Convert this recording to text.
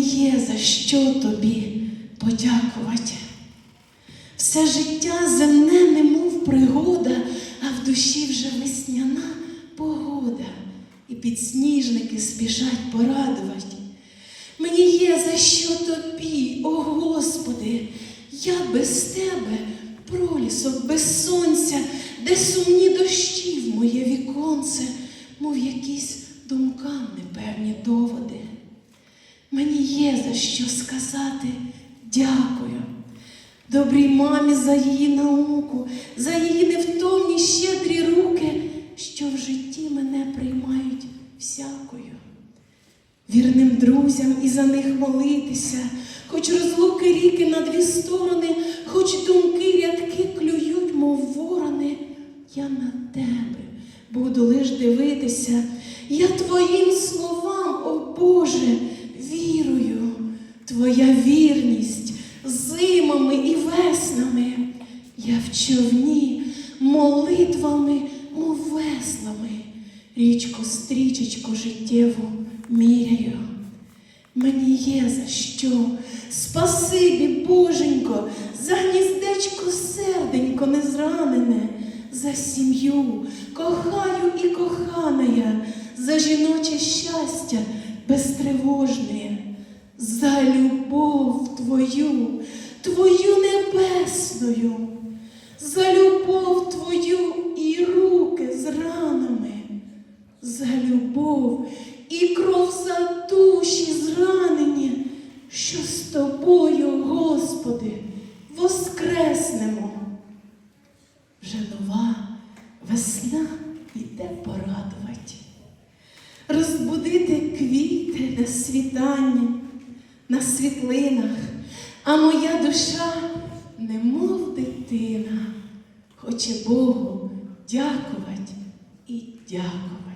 Є за що тобі подякувати. Все життя земне, немов пригода, а в душі вже весняна погода, і підсніжники спішать порадувати. Мені є за що тобі, о Господи, я без тебе, пролісок без сонця, де сумні дощі в моє віконце, мов якісь думкам непевні доводи. Мені є за що сказати дякую. Добрій мамі за її науку, за її невтомні щедрі руки, що в житті мене приймають всякою. Вірним друзям і за них молитися, хоч розлуки ріки на дві сторони, хоч думки рядки клюють, мов ворони, я на тебе буду лиш дивитися. Я твоїм словам, о Боже, твоя вірність зимами і веснами. Я в човні молитвами, мов веслами, річку стрічечку життєву міряю. Мені є за що, спасибі, Боженько, за гніздечко серденько незранене, за сім'ю, кохаю і кохана я, за жіноче щастя безтривожне, за любов твою, твою небесною, за любов твою і руки з ранами, за любов і кров за душі зранені, що з тобою, Господи, воскреснемо. Вже нова весна іде порадувати, розбудити квіти на світанні, на світлинах, а моя душа, немов дитина, хоче Богу дякувати і дякувати.